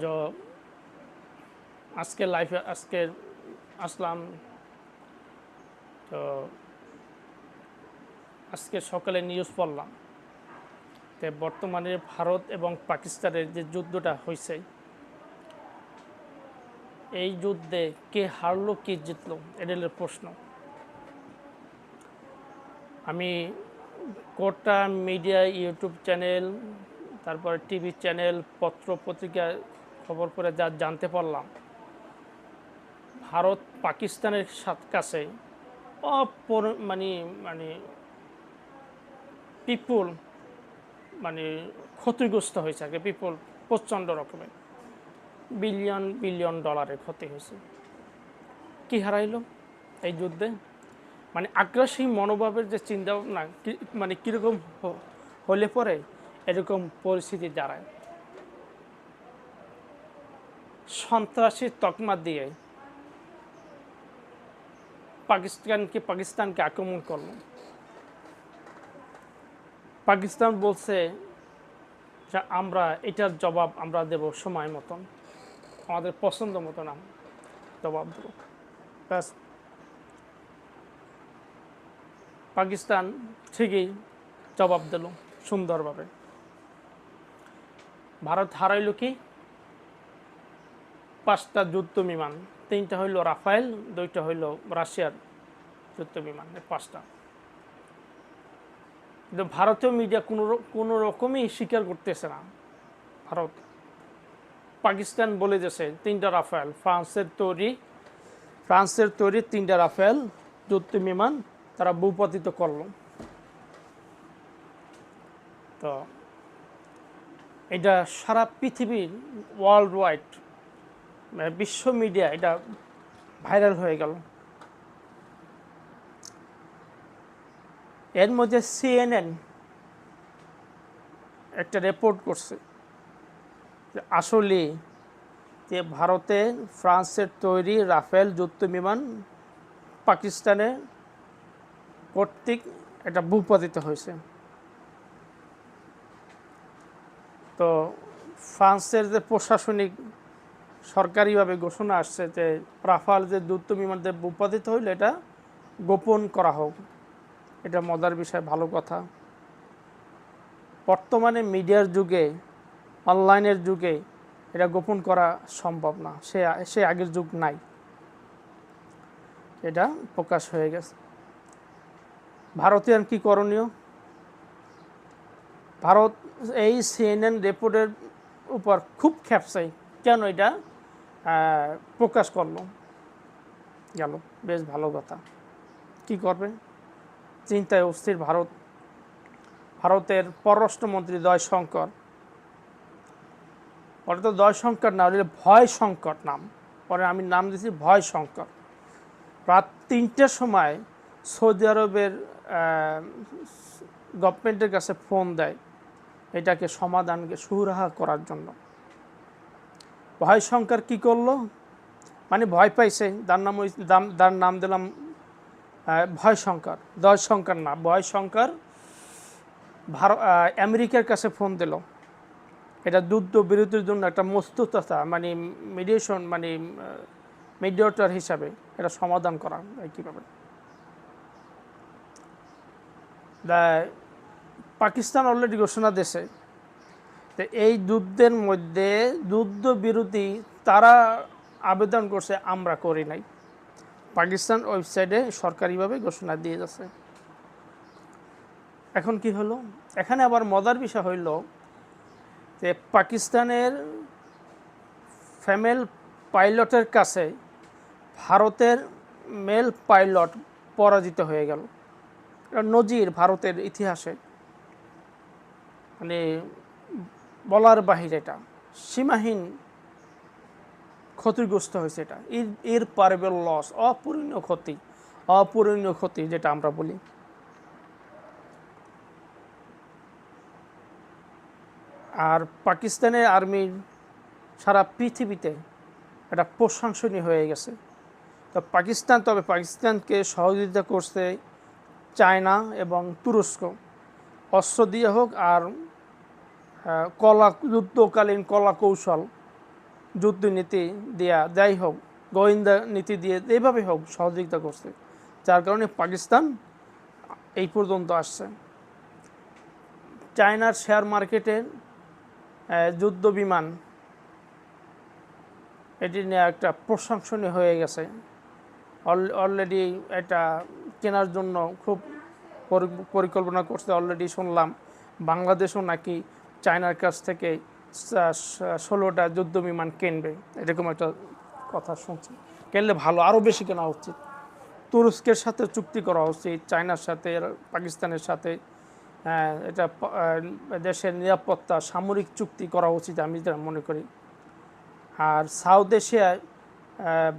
যে আজকে লাইফে আজকে আসলাম, তো আজকে সকালে নিউজ পড়লাম তো বর্তমানে ভারত এবং পাকিস্তানের যে যুদ্ধটা হয়েছে, এই যুদ্ধে কে হারলো, কে জিতলো, এটা প্রশ্ন। আমি কোটা মিডিয়া ইউটিউব চ্যানেল তারপরে টিভি চ্যানেল পত্র পত্রিকা খবর পড়ে যা জানতে পারলাম, ভারত পাকিস্তানের কাছে অপর মানে মানে পিপুল মানে ক্ষতিগ্রস্ত হয়েছে আগে পিপুল প্রচণ্ড রকমের। বিলিয়ন বিলিয়ন ডলারের ক্ষতি হয়েছে। কি হারাইলো এই যুদ্ধে? মানে আগ্রাসী মনোভাবের যে চিন্তা ভাবনা মানে কীরকম হলে পরে এরকম পরিস্থিতি দাঁড়ায়। সন্ত্রাসী তকমা দিয়ে পাকিস্তানকে পাকিস্তানকে আক্রমণ করল। পাকিস্তান বলছে যে, আমরা এটার জবাব আমরা দেব সময় মতন। আমাদের পছন্দ মতন আমরা জবাব দেব। ব্যাস। পাকিস্তান ঠিকই জবাব দিল সুন্দরভাবে। ভারত হারাইল কি? পাঁচটা যুদ্ধ বিমান, তিনটা হইল রাফায়েল, দুইটা হইল রাশিয়ার যুদ্ধ বিমান পাঁচটা। কিন্তু ভারতীয় মিডিয়া কোনো কোনো রকমই স্বীকার করতেছে না ভারত। পাকিস্তান বলে দিয়েছে, তিনটা রাফায়েল, ফ্রান্সের তৈরি ফ্রান্সের তৈরি তিনটা রাফেল যুদ্ধ বিমান তারা ভূপাতিত করল। তো, এটা সারা পৃথিবীর ওয়ার্ল্ড ওয়াইড বিশ্ব মিডিয়া এটা ভাইরাল হয়ে গেল। এর মধ্যে সিএনএন একটা রিপোর্ট করছে আসলে যে ভারতে ফ্রান্সের তৈরি রাফেল যুদ্ধ বিমান পাকিস্তানে কর্তৃক এটা ভূপাতিত হয়েছে। তো ফ্রান্সের যে প্রশাসনিক সরকারিভাবে ঘোষণা আসছে যে রাফাল যে যুদ্ধ বিমান যে ভূপাতিত হইলে, এটা গোপন করা হোক। এটা মজার বিষয়, ভালো কথা। বর্তমানে মিডিয়ার যুগে, অনলাইনের যুগে এটা গোপন করা সম্ভব না। সে সে আগের যুগ নাই। এটা প্রকাশ হয়ে গেছে। ভারতীয় কি করণীয়? ভারত এই সিএনএন রিপোর্টের উপর খুব খেপছে কেন এটা? প্রকাশ করল। গেল। বেশ ভালো কথা। কি করবে? চিন্তায় অস্থির ভারত। ভারতের পররাষ্ট্রমন্ত্রী জয়শঙ্কর। পরে তো জয়শঙ্কর না হলে ভয় সংকট নাম। পরে আমি নাম দিয়েছি ভয় সংকট রাত তিনটের সময় সৌদি আরবের গভর্নমেন্টের কাছে ফোন দেয়। এটাকে সমাধানকে সুরাহা করার জন্য। ভয় শঙ্কর কি করল? মানে ভয় পাইছে। তার নাম ওই দাম- তার নাম দিলাম ভয় শঙ্কর। দয় শঙ্কর না, ভয় শঙ্কর ভারত আমেরিকার কাছে ফোন দিল। এটা যুদ্ধ বিরতির জন্য একটা মস্তুততা মানে মিডিয়েশন মানে মিডিয়েটর হিসাবে এটা সমাধান করা কীভাবে পাকিস্তান অলরেডি ঘোষণা দিয়েছে। তো এই যুদ্ধের মধ্যে যুদ্ধ বিরতি তারা আবেদন করছে, আমরা করি নাই। পাকিস্তান ওয়েবসাইটে সরকারিভাবে ঘোষণা দিয়ে যাচ্ছে। এখন কি হলো? এখানে আবার মজার বিষয় হইল যে পাকিস্তানের ফিমেল পাইলটের কাছে ভারতের মেল পাইলট পরাজিত হয়ে গেল। নজির ভারতের ইতিহাসে। মানে বলার বাহিরে এটা। সীমাহীন ক্ষতিগ্রস্ত হয়েছে এটা। এর পারেবল লস অপূরণীয় ক্ষতি অপূরণীয় ক্ষতি যেটা আমরা বলি। আর পাকিস্তানের আর্মির সারা পৃথিবীতে এটা প্রশংসনীয় হয়ে গেছে। তো পাকিস্তান, তবে পাকিস্তানকে সহযোগিতা করছে চায়না এবং তুরস্ক। অস্ত্র দিয়ে হোক আর কলা যুদ্ধকালীন কলা কৌশল যুদ্ধনীতি দেয়া যাই হোক, গোয়েন্দা নীতি দিয়ে এইভাবে হোক সহযোগিতা করছে, যার কারণে পাকিস্তান এই পর্যন্ত আসছে। চায়নার শেয়ার মার্কেটে যুদ্ধ বিমান, এটি নিয়ে একটা প্রশংসনীয় হয়ে গেছে। অলরেডি এটা কেনার জন্য খুব পরি- পরিকল্পনা করছে অলরেডি শুনলাম, বাংলাদেশও নাকি চায়নার কাছ থেকে ষোলোটা যুদ্ধ বিমান কিনবে এরকম একটা কথা শুনছি। কিনলে ভালো আরও বেশি কেনা উচিত। তুরস্কের সাথে চুক্তি করা উচিত চায়নার সাথে পাকিস্তানের সাথে আহ, এটা দেশের নিরাপত্তা সামরিক চুক্তি করা উচিত আমি যেটা মনে করি। আর সাউথ এশিয়ায়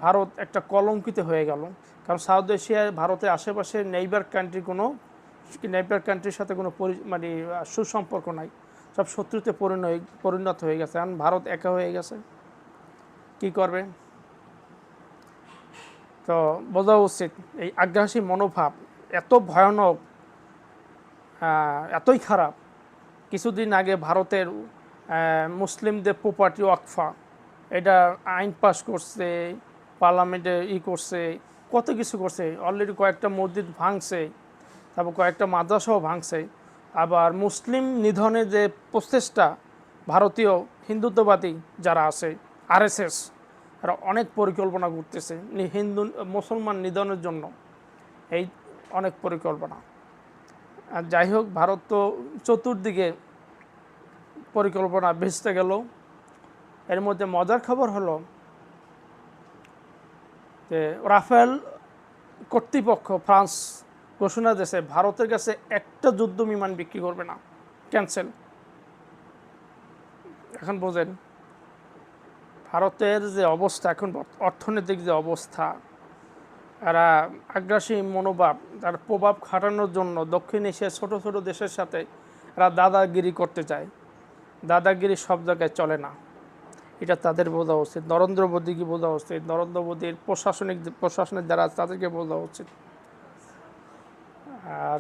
ভারত একটা কলঙ্কিত হয়ে গেল। কারণ সাউথ এশিয়ায় ভারতের আশেপাশে নেইবার কান্ট্রি কোনো নেইবার কান্ট্রির সাথে কোনো মানে সুসম্পর্ক নাই। সব শত্রুতে পরিণত হয়ে গেছে। কারণ ভারত একা হয়ে গেছে। কি করবে? তো বোঝা উচিত, এই আগ্রাসী মনোভাব এত ভয়ানক এতই খারাপ। কিছুদিন আগে ভারতের মুসলিমদের প্রপার্টি ওয়াকফা, এটা আইন পাস করছে, পার্লামেন্টে ই করছে, কত কিছু করছে। অলরেডি কয়েকটা মসজিদ ভাঙছে, তারপর কয়েকটা মাদ্রাসাও ভাঙছে। আবার মুসলিম নিধনে যে প্রচেষ্টা ভারতীয় হিন্দুত্ববাদী যারা আছে, আরএসএস, এরা অনেক পরিকল্পনা করতেছে হিন্দু, মুসলমান নিধনের জন্য। এই অনেক পরিকল্পনা। আর যাই হোক, ভারত তো চতুর্দিকে পরিকল্পনা ভেস্তে গেল। এর মধ্যে মজার খবর হলো যে রাফেল কর্তৃপক্ষ ফ্রান্স ঘোষণা দিয়েছে, ভারতের কাছে একটা যুদ্ধ বিমান বিক্রি করবে না। ক্যান্সেল। এখন বোঝেন, ভারতের যে অবস্থা, এখন অর্থনৈতিক যে অবস্থা, এরা আগ্রাসী মনোভাব, তার প্রভাব খাটানোর জন্য দক্ষিণ এশিয়ার ছোট ছোট দেশের সাথে এরা দাদাগিরি করতে চায়। দাদাগিরি সব জায়গায় চলে না। এটা তাদের বোঝা উচিত। নরেন্দ্র মোদীকে বোঝা উচিত। নরেন্দ্র মোদীর প্রশাসনিক প্রশাসনের আছে, তাদেরকে বোঝা উচিত। আর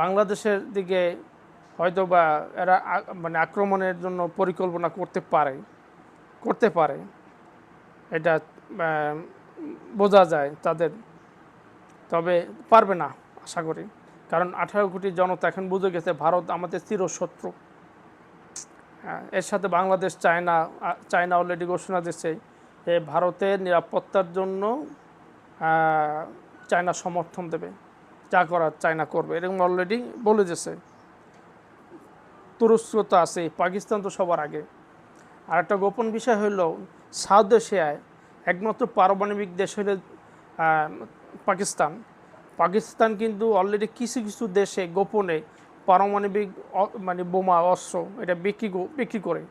বাংলাদেশের দিকে হয়তো বা এরা মানে আক্রমণের জন্য পরিকল্পনা করতে পারে করতে পারে। এটা বোঝা যায় তাদের। তবে পারবে না, আশা করি। কারণ আঠারো কোটি জনতা এখন বুঝে গেছে ভারত আমাদের চিরশত্রু। এর সাথে বাংলাদেশ, চায়না চায়না অলরেডি ঘোষণা দিচ্ছে যে ভারতের নিরাপত্তার জন্য চায়না সমর্থন দেবে। যা করার চায়না করবে। এরকম অলরেডি বলে দিয়েছে। তুরস্ক তো আছে পাকিস্তান তো সবার আগে। আর একটা গোপন বিষয় হলো সাউথ এশিয়ায় একমাত্র পারমাণবিক দেশ হলো পাকিস্তান। পাকিস্তান কিন্তু অলরেডি কিছু কিছু দেশে গোপনে পারমাণবিক মানে বোমা, অস্ত্র এটা বিক্রি বিক্রি করে,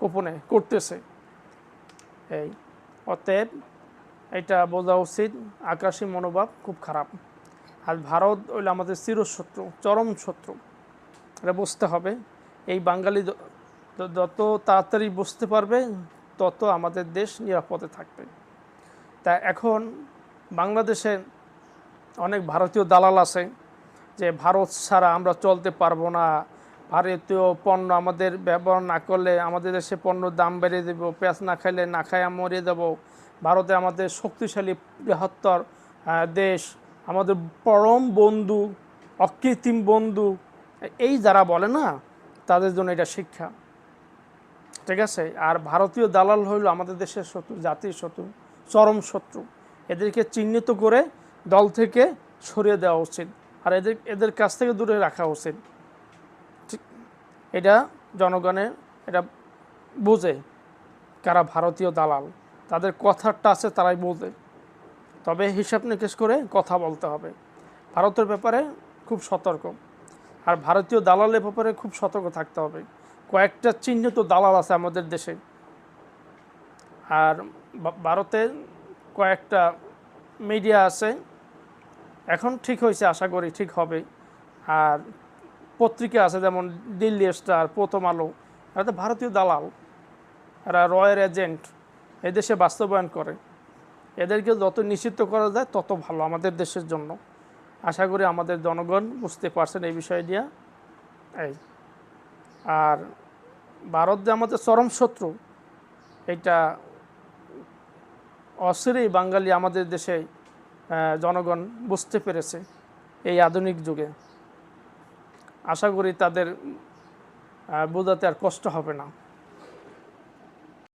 গোপনে করতেছে। এই, অতএব এটা বোঝা উচিত, আকাশী মনোভাব খুব খারাপ। আর ভারত হইল আমাদের চিরশত্রু, চরম শত্রু। এটা বুঝতে হবে। এই বাঙালি যত তাড়াতাড়ি বুঝতে পারবে, তত আমাদের দেশ নিরাপদে থাকবে। তা এখন বাংলাদেশে অনেক ভারতীয় দালাল আছে যে ভারত ছাড়া আমরা চলতে পারব না। ভারতীয় পণ্য আমাদের ব্যবহার না করলে আমাদের দেশে পণ্য দাম বেড়ে দেব, পেঁয়াজ না খাইলে না খাইয়া মরিয়ে দেব। ভারতে আমাদের শক্তিশালী বৃহত্তর দেশ আমাদের পরম বন্ধু, অকৃত্রিম বন্ধু, এই যারা বলে না, তাদের জন্য এটা শিক্ষা। ঠিক আছে? আর ভারতীয় দালাল হইল আমাদের দেশের শত্রু, জাতির শত্রু, চরম শত্রু। এদেরকে চিহ্নিত করে দল থেকে সরিয়ে দেওয়া উচিত। আর এদের এদের কাছ থেকে দূরে রাখা উচিত। ঠিক, এটা জনগণের এটা বোঝে কারা ভারতীয় দালাল। তাদের কথার টাচে তারাই বোঝে। তবে হিসাব নিকেশ করে কথা বলতে হবে। ভারতের ব্যাপারে খুব সতর্ক। আর ভারতীয় দালালের ব্যাপারে খুব সতর্ক থাকতে হবে। কয়েকটা চিহ্নিত দালাল আছে আমাদের দেশে। আর ভারতে কয়েকটা মিডিয়া আছে। এখন ঠিক হয়েছে, আশা করি ঠিক হবে। আর পত্রিকা আছে যেমন দিল্লি স্টার, প্রথম আলো। এরা তো ভারতীয় দালাল। এরা রয়ের এজেন্ট। এদেশে বাস্তবায়ন করে। এদেরকে যত নিষিদ্ধ করা যায়, তত ভালো আমাদের দেশের জন্য। আশা করি আমাদের জনগণ বুঝতে পারছেন এই বিষয় দিয়া এই, আর ভারত যে আমাদের চরম শত্রু, এটা অসিরেই বাঙালি আমাদের দেশে জনগণ বুঝতে পেরেছে এই আধুনিক যুগে। আশা করি তাদের বোঝাতে আর কষ্ট হবে না।